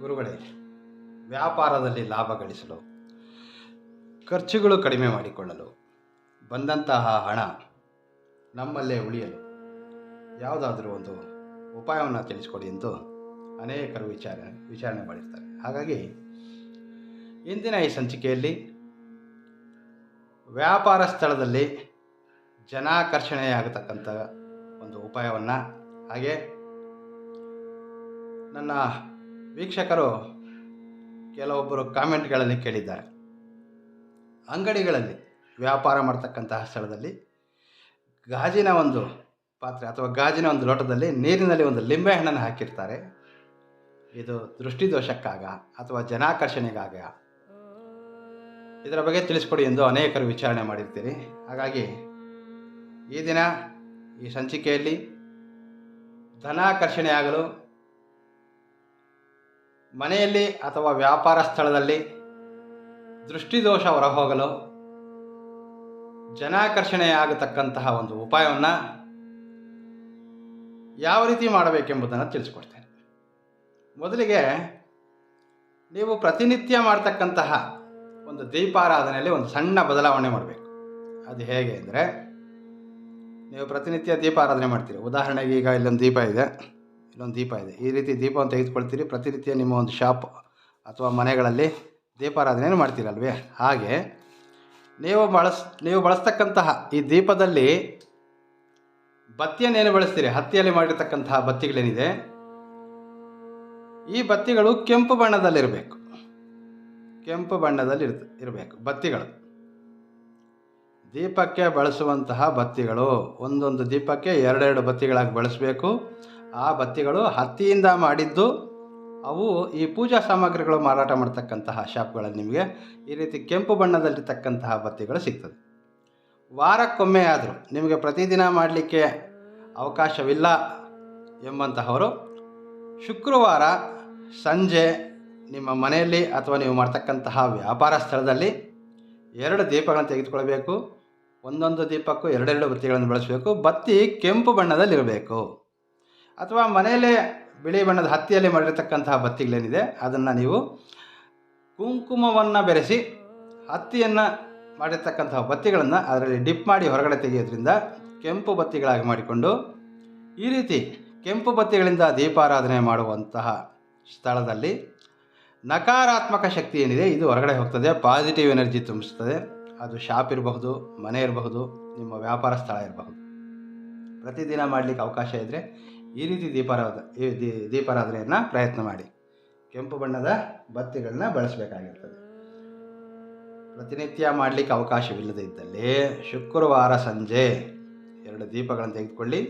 ಗುರುಗಳೇ, ವ್ಯಾಪಾರದಲ್ಲಿ ಲಾಭ ಗಳಿಸಲು, ಖರ್ಚುಗಳು ಕಡಿಮೆ ಮಾಡಿಕೊಳ್ಳಲು, ಬಂದಂತಹ ಹಣ ನಮ್ಮಲ್ಲೇ ಉಳಿಯಲು ಯಾವುದಾದ್ರೂ ಒಂದು ಉಪಾಯವನ್ನು ತಿಳಿಸ್ಕೊಡಿ ಎಂದು ಅನೇಕರು ವಿಚಾರ, ವಿಚಾರಣೆ ಮಾಡಿರ್ತಾರೆ. ಹಾಗಾಗಿ ಇಂದಿನ ಈ ಸಂಚಿಕೆಯಲ್ಲಿ ವ್ಯಾಪಾರ ಸ್ಥಳದಲ್ಲಿ ಜನಾಕರ್ಷಣೆಯಾಗತಕ್ಕಂಥ ಒಂದು ಉಪಾಯವನ್ನು ಹಾಗೆ ನನ್ನ ವೀಕ್ಷಕರು, ಕೆಲವೊಬ್ಬರು ಕಾಮೆಂಟ್ಗಳಲ್ಲಿ ಕೇಳಿದ್ದಾರೆ. ಅಂಗಡಿಗಳಲ್ಲಿ ವ್ಯಾಪಾರ ಮಾಡ್ತಕ್ಕಂತಹ ಸ್ಥಳದಲ್ಲಿ ಗಾಜಿನ ಒಂದು ಪಾತ್ರೆ ಅಥವಾ ಗಾಜಿನ ಒಂದು ಲೋಟದಲ್ಲಿ ನೀರಿನಲ್ಲಿ ಒಂದು ಲಿಂಬೆ ಹಣ್ಣನ್ನು ಹಾಕಿರ್ತಾರೆ. ಇದು ದೃಷ್ಟಿದೋಷಕ್ಕಾಗ ಅಥವಾ ಜನಾಕರ್ಷಣೆಗಾಗ ಇದರ ಬಗ್ಗೆ ತಿಳಿಸ್ಕೊಡಿ ಎಂದು ಅನೇಕರು ವಿಚಾರಣೆ ಮಾಡಿರ್ತೀರಿ. ಹಾಗಾಗಿ ಈ ದಿನ ಈ ಸಂಚಿಕೆಯಲ್ಲಿ ಧನಾಕರ್ಷಣೆಯಾಗಲು ಮನೆಯಲ್ಲಿ ಅಥವಾ ವ್ಯಾಪಾರ ಸ್ಥಳದಲ್ಲಿ ದೃಷ್ಟಿದೋಷ ಹೊರಹೋಗಲು ಜನಾಕರ್ಷಣೆಯಾಗತಕ್ಕಂತಹ ಒಂದು ಉಪಾಯವನ್ನು ಯಾವ ರೀತಿ ಮಾಡಬೇಕೆಂಬುದನ್ನು ತಿಳಿಸ್ಕೊಡ್ತೇನೆ. ಮೊದಲಿಗೆ ನೀವು ಪ್ರತಿನಿತ್ಯ ಮಾಡ್ತಕ್ಕಂತಹ ಒಂದು ದೀಪಾರಾಧನೆಯಲ್ಲಿ ಒಂದು ಸಣ್ಣ ಬದಲಾವಣೆ ಮಾಡಬೇಕು. ಅದು ಹೇಗೆ ಅಂದರೆ, ನೀವು ಪ್ರತಿನಿತ್ಯ ದೀಪಾರಾಧನೆ ಮಾಡ್ತೀರಿ. ಉದಾಹರಣೆಗೆ ಈಗ ಇಲ್ಲೊಂದು ದೀಪ ಇದೆ. ಇಲ್ಲೊಂದು ದೀಪ ಇದೆ. ಈ ರೀತಿ ದೀಪವನ್ನು ತೆಗೆದುಕೊಳ್ತೀರಿ. ಪ್ರತಿನಿತ್ಯ ನಿಮ್ಮ ಒಂದು ಶಾಪ್ ಅಥವಾ ಮನೆಗಳಲ್ಲಿ ದೀಪಾರಾಧನೆಯನ್ನು ಮಾಡ್ತೀರಲ್ವೇ? ಹಾಗೆ ನೀವು ಬಳಸ್, ನೀವು ಬಳಸ್ತಕ್ಕಂತಹ ಈ ದೀಪದಲ್ಲಿ ಬತ್ತಿಯನ್ನೇನು ಬಳಸ್ತೀರಿ? ಹತ್ತಿಯಲ್ಲಿ ಮಾಡಿರ್ತಕ್ಕಂತಹ ಬತ್ತಿಗಳೇನಿದೆ? ಈ ಬತ್ತಿಗಳು ಕೆಂಪು ಬಣ್ಣದಲ್ಲಿರಬೇಕು. ಕೆಂಪು ಬಣ್ಣದಲ್ಲಿ ಇರಬೇಕು ಬತ್ತಿಗಳು. ದೀಪಕ್ಕೆ ಬಳಸುವಂತಹ ಬತ್ತಿಗಳು ಒಂದೊಂದು ದೀಪಕ್ಕೆ ಎರಡೆರಡು ಬತ್ತಿಗಳಾಗಿ ಬಳಸಬೇಕು. ಆ ಬತ್ತಿಗಳು ಹತ್ತಿಯಿಂದ ಮಾಡಿದ್ದು ಅವು ಈ ಪೂಜಾ ಸಾಮಗ್ರಿಗಳು ಮಾರಾಟ ಮಾಡ್ತಕ್ಕಂತಹ ಶಾಪ್ಗಳಲ್ಲಿ ನಿಮಗೆ ಈ ರೀತಿ ಕೆಂಪು ಬಣ್ಣದಲ್ಲಿರ್ತಕ್ಕಂತಹ ಬತ್ತಿಗಳು ಸಿಗ್ತದೆ. ವಾರಕ್ಕೊಮ್ಮೆ ಆದರೂ ನಿಮಗೆ ಪ್ರತಿದಿನ ಮಾಡಲಿಕ್ಕೆ ಅವಕಾಶವಿಲ್ಲ ಎಂಬಂತಹವರು ಶುಕ್ರವಾರ ಸಂಜೆ ನಿಮ್ಮ ಮನೆಯಲ್ಲಿ ಅಥವಾ ನೀವು ಮಾಡ್ತಕ್ಕಂತಹ ವ್ಯಾಪಾರ ಸ್ಥಳದಲ್ಲಿ ಎರಡು ದೀಪಗಳನ್ನು ತೆಗೆದುಕೊಳ್ಬೇಕು ಒಂದೊಂದು ದೀಪಕ್ಕೂ ಎರಡೆರಡು ಬತ್ತಿಗಳನ್ನು ಬಳಸಬೇಕು. ಬತ್ತಿ ಕೆಂಪು ಬಣ್ಣದಲ್ಲಿರಬೇಕು. ಅಥವಾ ಮನೆಯಲ್ಲೇ ಬಿಳಿ ಬಣ್ಣದ ಹತ್ತಿಯಲ್ಲಿ ಮಾಡಿರತಕ್ಕಂತಹ ಬತ್ತಿಗಳೇನಿದೆ, ಅದನ್ನು ನೀವು ಕುಂಕುಮವನ್ನು ಬೆರೆಸಿ ಹತ್ತಿಯನ್ನು ಮಾಡಿರ್ತಕ್ಕಂತಹ ಬತ್ತಿಗಳನ್ನು ಅದರಲ್ಲಿ ಡಿಪ್ ಮಾಡಿ ಹೊರಗಡೆ ತೆಗೆಯೋದ್ರಿಂದ ಕೆಂಪು ಬತ್ತಿಗಳಾಗಿ ಮಾಡಿಕೊಂಡು ಈ ರೀತಿ ಕೆಂಪು ಬತ್ತಿಗಳಿಂದ ದೀಪಾರಾಧನೆ ಮಾಡುವಂತಹ ಸ್ಥಳದಲ್ಲಿ ನಕಾರಾತ್ಮಕ ಶಕ್ತಿ ಏನಿದೆ, ಇದು ಹೊರಗಡೆ ಹೋಗ್ತದೆ ಪಾಸಿಟಿವ್ ಎನರ್ಜಿ ತುಂಬಿಸ್ತದೆ. ಅದು ಶಾಪ್ ಇರಬಹುದು, ಮನೆ ಇರಬಹುದು, ನಿಮ್ಮ ವ್ಯಾಪಾರ ಸ್ಥಳ ಇರಬಹುದು. ಪ್ರತಿದಿನ ಮಾಡಲಿಕ್ಕೆ ಅವಕಾಶ ಇದ್ದರೆ ಈ ರೀತಿ ದೀಪಾರಾಧ ದೀಪಾರಾಧನೆಯನ್ನು ಪ್ರಯತ್ನ ಮಾಡಿ. ಕೆಂಪು ಬಣ್ಣದ ಬತ್ತಿಗಳನ್ನ ಬಳಸಬೇಕಾಗಿರ್ತದೆ. ಪ್ರತಿನಿತ್ಯ ಮಾಡಲಿಕ್ಕೆ ಅವಕಾಶವಿಲ್ಲದೆ ಇದ್ದಲ್ಲಿ ಶುಕ್ರವಾರ ಸಂಜೆ ಎರಡು ದೀಪಗಳನ್ನು ತೆಗೆದುಕೊಳ್ಳಿ.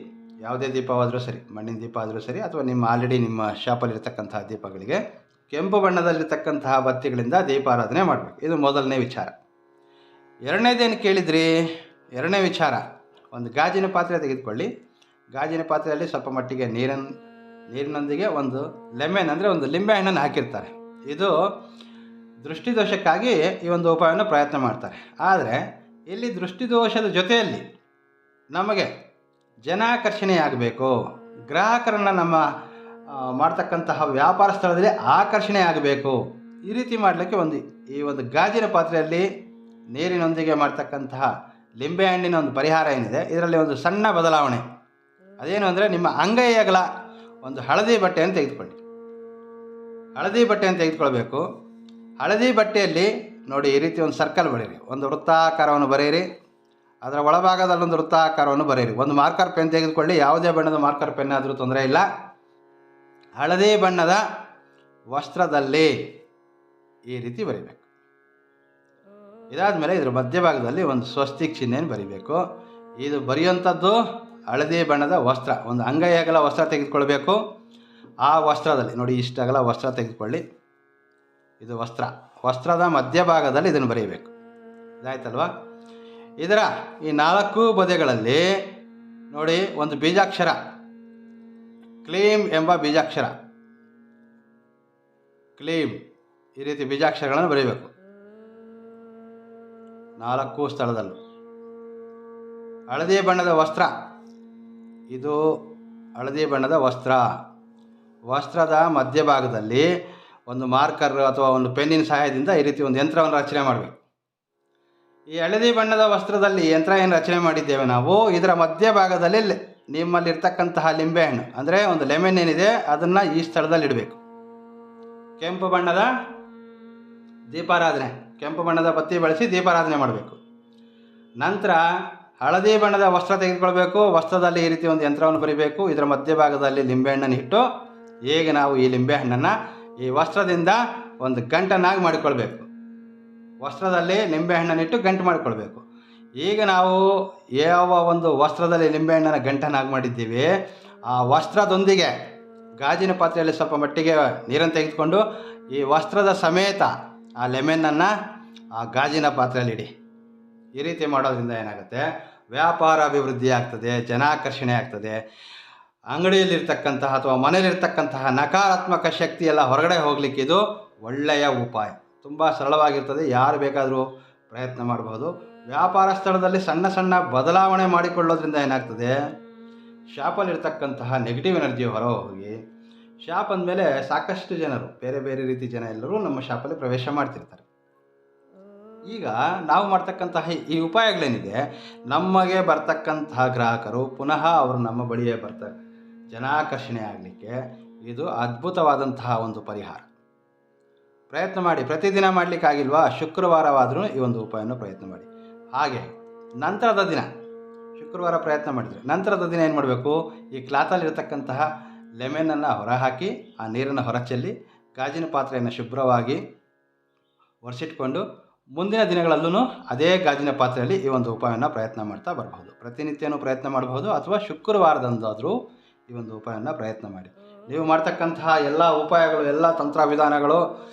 ಯಾವುದೇ ದೀಪವಾದರೂ ಸರಿ, ಮಣ್ಣಿನ ದೀಪ ಆದರೂ ಸರಿ, ಅಥವಾ ನಿಮ್ಮ ಆಲ್ರೆಡಿ ನಿಮ್ಮ ಶಾಪಲ್ಲಿರ್ತಕ್ಕಂತಹ ದೀಪಗಳಿಗೆ ಕೆಂಪು ಬಣ್ಣದಲ್ಲಿರ್ತಕ್ಕಂತಹ ಬತ್ತಿಗಳಿಂದ ದೀಪಾರಾಧನೆ ಮಾಡಬೇಕು. ಇದು ಮೊದಲನೇ ವಿಚಾರ. ಎರಡನೇದೇನು ಕೇಳಿದ್ರಿ? ಎರಡನೇ ವಿಚಾರ, ಒಂದು ಗಾಜಿನ ಪಾತ್ರೆ ತೆಗೆದುಕೊಳ್ಳಿ. ಗಾಜಿನ ಪಾತ್ರೆಯಲ್ಲಿ ಸ್ವಲ್ಪ ಮಟ್ಟಿಗೆ ನೀರನ್ನು ನೀರಿನೊಂದಿಗೆ ಒಂದು ಲೆಮೆನ್ ಅಂದರೆ ಒಂದು ಲಿಂಬೆ ಹಣ್ಣನ್ನು ಹಾಕಿರ್ತಾರೆ. ಇದು ದೃಷ್ಟಿದೋಷಕ್ಕಾಗಿ ಈ ಒಂದು ಉಪಾಯವನ್ನು ಪ್ರಯತ್ನ ಮಾಡ್ತಾರೆ. ಆದರೆ ಇಲ್ಲಿ ದೃಷ್ಟಿದೋಷದ ಜೊತೆಯಲ್ಲಿ ನಮಗೆ ಜನಾಕರ್ಷಣೆಯಾಗಬೇಕು. ಗ್ರಾಹಕರನ್ನು ನಮ್ಮ ಮಾಡ್ತಕ್ಕಂತಹ ವ್ಯಾಪಾರ ಸ್ಥಳದಲ್ಲಿ ಆಕರ್ಷಣೆ ಆಗಬೇಕು ಈ ರೀತಿ ಮಾಡಲಿಕ್ಕೆ ಒಂದು, ಈ ಒಂದು ಗಾಜಿನ ಪಾತ್ರೆಯಲ್ಲಿ ನೀರಿನೊಂದಿಗೆ ಮಾಡ್ತಕ್ಕಂತಹ ಲಿಂಬೆ ಹಣ್ಣಿನ ಒಂದು ಪರಿಹಾರ ಏನಿದೆ, ಇದರಲ್ಲಿ ಒಂದು ಸಣ್ಣ ಬದಲಾವಣೆ. ಅದೇನು ಅಂದರೆ ನಿಮ್ಮ ಅಂಗೈಯಗಳ ಒಂದು ಹಳದಿ ಬಟ್ಟೆಯನ್ನು ತೆಗೆದುಕೊಳ್ಳಿ. ಹಳದಿ ಬಟ್ಟೆಯನ್ನು ತೆಗೆದುಕೊಳ್ಬೇಕು. ಹಳದಿ ಬಟ್ಟೆಯಲ್ಲಿ ನೋಡಿ ಈ ರೀತಿ ಒಂದು ಸರ್ಕಲ್ ಬರೀರಿ. ಒಂದು ವೃತ್ತಾಕಾರವನ್ನು ಬರೆಯಿರಿ ಅದರ ಒಳಭಾಗದಲ್ಲಿ ಒಂದು ವೃತ್ತಾಕಾರವನ್ನು ಬರೆಯಿರಿ ಒಂದು ಮಾರ್ಕರ್ ಪೆನ್ ತೆಗೆದುಕೊಳ್ಳಿ. ಯಾವುದೇ ಬಣ್ಣದ ಮಾರ್ಕರ್ ಪೆನ್ ಆದರೂ ತೊಂದರೆ ಇಲ್ಲ. ಹಳದಿ ಬಣ್ಣದ ವಸ್ತ್ರದಲ್ಲಿ ಈ ರೀತಿ ಬರೀಬೇಕು. ಇದಾದ ಮೇಲೆ ಇದರ ಮಧ್ಯಭಾಗದಲ್ಲಿ ಒಂದು ಸ್ವಸ್ತಿಕ್ ಚಿಹ್ನೆಯನ್ನು ಬರೀಬೇಕು. ಇದು ಬರೆಯುವಂಥದ್ದು ಹಳದಿ ಬಣ್ಣದ ವಸ್ತ್ರ, ಒಂದು ಅಂಗೈ ಅಗಲ ವಸ್ತ್ರ ತೆಗೆದುಕೊಳ್ಬೇಕು. ಆ ವಸ್ತ್ರದಲ್ಲಿ, ನೋಡಿ ಇಷ್ಟು ಅಗಲ ವಸ್ತ್ರ ತೆಗೆದುಕೊಳ್ಳಿ. ಇದು ವಸ್ತ್ರ. ವಸ್ತ್ರದ ಮಧ್ಯಭಾಗದಲ್ಲಿ ಇದನ್ನು ಬರೆಯಬೇಕು. ಇದಾಯ್ತಲ್ವಾ? ಇದರ ಈ ನಾಲ್ಕು ಬದೆಗಳಲ್ಲಿ, ನೋಡಿ, ಒಂದು ಬೀಜಾಕ್ಷರ. ಕ್ಲೀಮ್ ಎಂಬ ಬೀಜಾಕ್ಷರ. ಕ್ಲೀಮ್, ಈ ರೀತಿ ಬೀಜಾಕ್ಷರಗಳನ್ನು ಬರೀಬೇಕು ನಾಲ್ಕು ಸ್ಥಳದಲ್ಲೂ. ಹಳದಿ ಬಣ್ಣದ ವಸ್ತ್ರ. ಇದು ಹಳದಿ ಬಣ್ಣದ ವಸ್ತ್ರ. ವಸ್ತ್ರದ ಮಧ್ಯಭಾಗದಲ್ಲಿ ಒಂದು ಮಾರ್ಕರ್ ಅಥವಾ ಒಂದು ಪೆನ್ನಿನ ಸಹಾಯದಿಂದ ಈ ರೀತಿ ಒಂದು ಯಂತ್ರವನ್ನು ರಚನೆ ಮಾಡಬೇಕು. ಈ ಹಳದಿ ಬಣ್ಣದ ವಸ್ತ್ರದಲ್ಲಿ ಯಂತ್ರ ಏನು ರಚನೆ ಮಾಡಿದ್ದೇವೆ ನಾವು? ಇದರ ಮಧ್ಯಭಾಗದಲ್ಲಿ ನಿಮ್ಮಲ್ಲಿರ್ತಕ್ಕಂತಹ ಲಿಂಬೆಹಣ್ಣು ಅಂದರೆ ಒಂದು ಲೆಮನ್ ಏನಿದೆ, ಅದನ್ನು ಈ ಸ್ಥಳದಲ್ಲಿ ಇಡಬೇಕು. ಕೆಂಪು ಬಣ್ಣದ ದೀಪಾರಾಧನೆ. ಕೆಂಪು ಬಣ್ಣದ ಬತ್ತಿ ಬಳಸಿ ದೀಪಾರಾಧನೆ ಮಾಡಬೇಕು. ನಂತರ ಹಳದಿ ಬಣ್ಣದ ವಸ್ತ್ರ ತೆಗೆದುಕೊಳ್ಬೇಕು. ವಸ್ತ್ರದಲ್ಲಿ ಈ ರೀತಿ ಒಂದು ಯಂತ್ರವನ್ನು ಬರಿಬೇಕು. ಇದರ ಮಧ್ಯಭಾಗದಲ್ಲಿ ಲಿಂಬೆಹಣ್ಣನ್ನು ಇಟ್ಟು ಈಗ ನಾವು ಈ ಲಿಂಬೆಹಣ್ಣನ್ನು ಈ ವಸ್ತ್ರದಿಂದ ಒಂದು ಗಂಟನ್ನಾಗಿ ಮಾಡಿಕೊಳ್ಬೇಕು. ವಸ್ತ್ರದಲ್ಲಿ ಲಿಂಬೆಹಣ್ಣನ್ನು ಇಟ್ಟು ಗಂಟು ಮಾಡಿಕೊಳ್ಬೇಕು. ಈಗ ನಾವು ಯಾವ ಒಂದು ವಸ್ತ್ರದಲ್ಲಿ ನಿಂಬೆಹಣ್ಣನ್ನು ಗಂಟನ್ನಾಗಿ ಮಾಡಿದ್ದೀವಿ, ಆ ವಸ್ತ್ರದೊಂದಿಗೆ ಗಾಜಿನ ಪಾತ್ರೆಯಲ್ಲಿ ಸ್ವಲ್ಪ ಮಟ್ಟಿಗೆ ನೀರನ್ನು ತೆಗೆದುಕೊಂಡು ಈ ವಸ್ತ್ರದ ಸಮೇತ ಆ ಲೆಮನ್ನನ್ನು ಆ ಗಾಜಿನ ಪಾತ್ರೆಯಲ್ಲಿ ಇಡಿ ಈ ರೀತಿ ಮಾಡೋದ್ರಿಂದ ಏನಾಗುತ್ತೆ? ವ್ಯಾಪಾರ ಅಭಿವೃದ್ಧಿ ಆಗ್ತದೆ, ಜನಾಕರ್ಷಣೆ ಆಗ್ತದೆ. ಅಂಗಡಿಯಲ್ಲಿರ್ತಕ್ಕಂತಹ ಅಥವಾ ಮನೆಯಲ್ಲಿರ್ತಕ್ಕಂತಹ ನಕಾರಾತ್ಮಕ ಶಕ್ತಿ ಎಲ್ಲ ಹೊರಗಡೆ ಹೋಗಲಿಕ್ಕೆ ಇದು ಒಳ್ಳೆಯ ಉಪಾಯ. ತುಂಬ ಸರಳವಾಗಿರ್ತದೆ, ಯಾರು ಬೇಕಾದರೂ ಪ್ರಯತ್ನ ಮಾಡಬಹುದು ವ್ಯಾಪಾರ ಸ್ಥಳದಲ್ಲಿ ಸಣ್ಣ ಸಣ್ಣ ಬದಲಾವಣೆ ಮಾಡಿಕೊಳ್ಳೋದ್ರಿಂದ ಏನಾಗ್ತದೆ? ಶಾಪಲ್ಲಿರ್ತಕ್ಕಂತಹ ನೆಗೆಟಿವ್ ಎನರ್ಜಿ ಹೊರ ಹೋಗಿ ಶಾಪ್ ಅಂದಮೇಲೆ ಸಾಕಷ್ಟು ಜನರು, ಬೇರೆ ಬೇರೆ ರೀತಿ ಜನ ಎಲ್ಲರೂ ನಮ್ಮ ಶಾಪಲ್ಲಿ ಪ್ರವೇಶ ಮಾಡ್ತಿರ್ತಾರೆ. ಈಗ ನಾವು ಮಾಡ್ತಕ್ಕಂತಹ ಈ ಉಪಾಯಗಳೇನಿದೆ? ನಮಗೆ ಬರ್ತಕ್ಕಂತಹ ಗ್ರಾಹಕರು ಪುನಃ ಅವರು ನಮ್ಮ ಬಳಿಯೇ ಬರ್ತಾರೆ ಜನಾಕರ್ಷಣೆ ಆಗಲಿಕ್ಕೆ ಇದು ಅದ್ಭುತವಾದಂತಹ ಒಂದು ಪರಿಹಾರ. ಪ್ರಯತ್ನ ಮಾಡಿ, ಪ್ರತಿದಿನ ಮಾಡಲಿಕ್ಕಾಗಿಲ್ವಾ ಶುಕ್ರವಾರವಾದರೂ ಈ ಒಂದು ಉಪಾಯವನ್ನು ಪ್ರಯತ್ನ ಮಾಡಿ. ಹಾಗೆ, ನಂತರದ ದಿನ, ಶುಕ್ರವಾರ ಪ್ರಯತ್ನ ಮಾಡಿದರೆ, ನಂತರದ ದಿನ ಏನು ಮಾಡಬೇಕು? ಈ ಕ್ಲಾತಲ್ಲಿರತಕ್ಕಂತಹ ಲೆಮೆನನ್ನು ಹೊರ ಹೊರಹಾಕಿ, ಆ ನೀರನ್ನು ಹೊರಚೆಲ್ಲಿ, ಗಾಜಿನ ಪಾತ್ರೆಯನ್ನು ಶುಭ್ರವಾಗಿ ಒರೆಸಿಟ್ಕೊಂಡು ಮುಂದಿನ ದಿನಗಳಲ್ಲೂ ಅದೇ ಗಾಜಿನ ಪಾತ್ರೆಯಲ್ಲಿ ಈ ಒಂದು ಉಪಾಯವನ್ನು ಪ್ರಯತ್ನ ಮಾಡ್ತಾ ಬರಬಹುದು. ಪ್ರತಿನಿತ್ಯನೂ ಪ್ರಯತ್ನ ಮಾಡಬಹುದು ಅಥವಾ ಶುಕ್ರವಾರದಂದಾದರೂ ಈ ಒಂದು ಉಪಾಯವನ್ನು ಪ್ರಯತ್ನ ಮಾಡಿ. ನೀವು ಮಾಡ್ತಕ್ಕಂತಹ ಎಲ್ಲ ಉಪಾಯಗಳು, ಎಲ್ಲ ತಂತ್ರ ವಿಧಾನಗಳು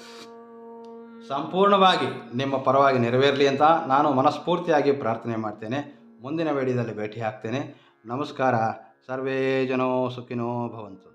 ಸಂಪೂರ್ಣವಾಗಿ ನಿಮ್ಮ ಪರವಾಗಿ ನೆರವೇರಲಿ ಅಂತ ನಾನು ಮನಸ್ಫೂರ್ತಿಯಾಗಿ ಪ್ರಾರ್ಥನೆ ಮಾಡ್ತೇನೆ. ಮುಂದಿನ ವೇಳೆಯಲ್ಲಿ ಭೇಟಿ ಆಗ್ತೇನೆ ನಮಸ್ಕಾರ. ಸರ್ವೇ ಜನೋ ಸುಖಿನೋ ಭವಂತು.